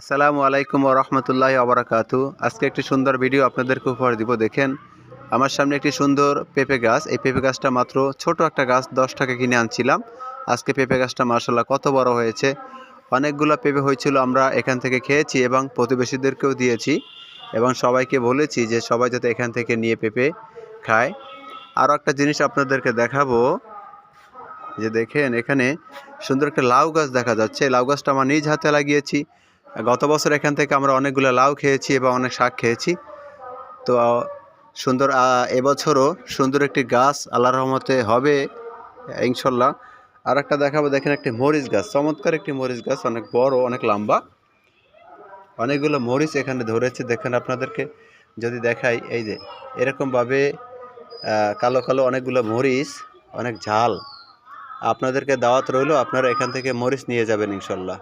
আসসালামু আলাইকুম ও রহমতুল্লাহ আবরাকাতু আজকে একটি সুন্দর ভিডিও আপনাদেরকে উপহার দিব, দেখেন। আমার সামনে একটি সুন্দর পেঁপে গাছ। এই পেঁপে গাছটা মাত্র ছোট একটা গাছ, দশ টাকা কিনে আনছিলাম। আজকে পেঁপে গাছটা মার্শাল্লাহ কত বড় হয়েছে। অনেকগুলো পেঁপে হয়েছিল, আমরা এখান থেকে খেয়েছি এবং প্রতিবেশীদেরকেও দিয়েছি এবং সবাইকে বলেছি যে সবাই যাতে এখান থেকে নিয়ে পেঁপে খায়। আরও একটা জিনিস আপনাদেরকে দেখাবো। যে দেখেন, এখানে সুন্দর একটা লাউ গাছ দেখা যাচ্ছে। লাউ গাছটা আমার নিজ হাতে লাগিয়েছি। গত বছর এখান থেকে আমরা অনেকগুলো লাউ খেয়েছি এবং অনেক শাক খেয়েছি। তো সুন্দর এবছরও সুন্দর একটি গাছ আল্লাহ রহমতে হবে ইনশাল্লাহ আর একটা দেখাবো, দেখেন একটি মরিচ গাছ, চমৎকার একটি মরিচ গাছ, অনেক বড়, অনেক লম্বা। অনেকগুলো মরিচ এখানে ধরেছে, দেখেন আপনাদেরকে যদি দেখাই, এই যে, এরকমভাবে কালো কালো অনেকগুলো মরিচ, অনেক ঝাল। আপনাদেরকে দাওয়াত রইল, আপনারা এখান থেকে মরিচ নিয়ে যাবেন ইনশাল্লাহ